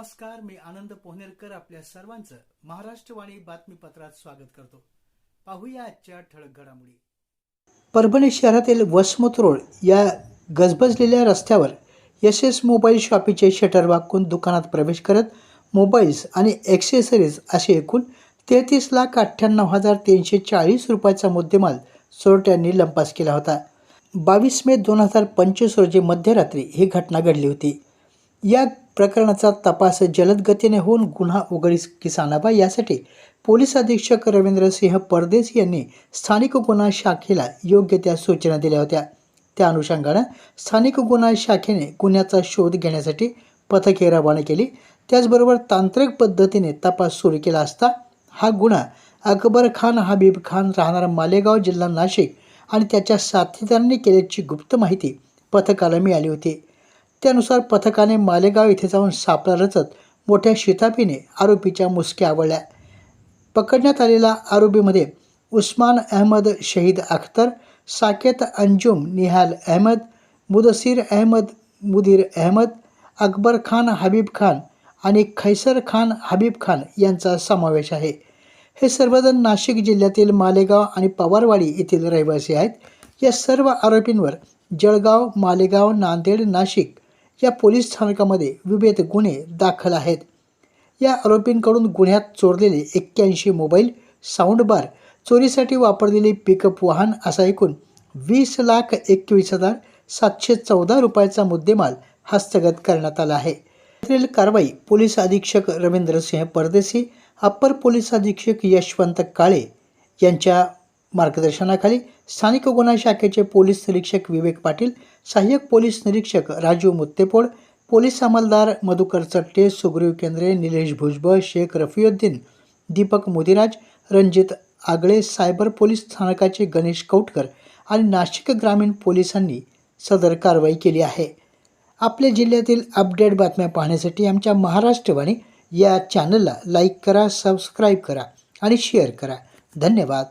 नमस्कार मी आनंद पोहनेरकर आपल्या सर्वांचं महाराष्ट्रवाणी बातमीपत्रात स्वागत करतो. पाहूया आजच्या ठळक घडामोडी. परभणी शहरातील वसमत रोड या गजबजलेल्या रस्त्यावर एस एस मोबाईल शॉपीचे शटर वाकून दुकानात प्रवेश करत मोबाईल्स आणि ॲक्सेसरीज असे एकूण तेहतीस लाख अठ्ठ्याण्णव हजार तीनशे चाळीस रुपयाचा मुद्देमाल चोरट्यांनी लंपास केला होता. बावीस मे दोन हजार पंचवीस रोजी मध्यरात्री ही घटना घडली होती. या प्रकरणाचा तपास जलद गतीने होऊन गुन्हा उघडकीस आणावा यासाठी पोलीस अधीक्षक रवींद्रसिंह परदेस यांनी स्थानिक गुन्हा शाखेला योग्य त्या सूचना दिल्या होत्या. त्या अनुषंगानं स्थानिक गुन्हा शाखेने गुन्ह्याचा शोध घेण्यासाठी पथके रवाना केली. त्याचबरोबर तांत्रिक पद्धतीने तपास सुरू केला असता हा गुन्हा अकबर खान हबीब खान राहणारा मालेगाव जिल्हा नाशिक आणि त्याच्या साथीदारांनी केल्याची गुप्त माहिती पथकाला मिळाली होती. त्यानुसार पथकाने मालेगाव इथे जाऊन सापळा रचत मोठ्या शितापीने आरोपीच्या मुसक्या आवळल्या. पकडण्यात आलेल्या आरोपीमध्ये उस्मान अहमद शहीद अख्तर साकेत अंजुम निहाल अहमद मुदसीर अहमद मुदीर अहमद अकबर खान हबीब खान आणि खैसर खान हबीब खान यांचा समावेश आहे. हे सर्वजण नाशिक जिल्ह्यातील मालेगाव आणि पवारवाडी येथील रहिवासी आहेत. या सर्व आरोपींवर जळगाव मालेगाव नांदेड नाशिक या पोलीस स्थानकामध्ये विविध गुन्हे दाखल आहेत. या आरोपींकडून गुन्ह्यात चोरलेले एक्क्याऐंशी मोबाईल साऊंड बार चोरीसाठी वापरलेले पिकअप वाहन असा एकूण वीस लाख एकवीस हजार सातशे चौदा रुपयाचा मुद्देमाल हस्तगत करण्यात आला आहे. यातील कारवाई पोलीस अधीक्षक रवींद्रसिंह परदेसी अप्पर पोलीस अधीक्षक यशवंत काळे यांच्या मार्गदर्शनाखाली स्थानिक गुन्हा शाखेचे पोलीस निरीक्षक विवेक पाटील सहाय्यक पोलीस निरीक्षक राजू मुत्तेपोड पोलीस अंमलदार मधुकर चट्टे सुग्रीव केंद्रे निलेश भुजबळ शेख रफियुद्दीन दीपक मोदीराज रणजित आगळे सायबर पोलीस स्थानकाचे गणेश कौटकर आणि नाशिक ग्रामीण पोलिसांनी सदर कारवाई केली आहे. आपल्या जिल्ह्यातील अपडेट बातम्या पाहण्यासाठी आमच्या महाराष्ट्रवाणी या चॅनलला लाईक करा सबस्क्राईब करा आणि शेअर करा. धन्यवाद.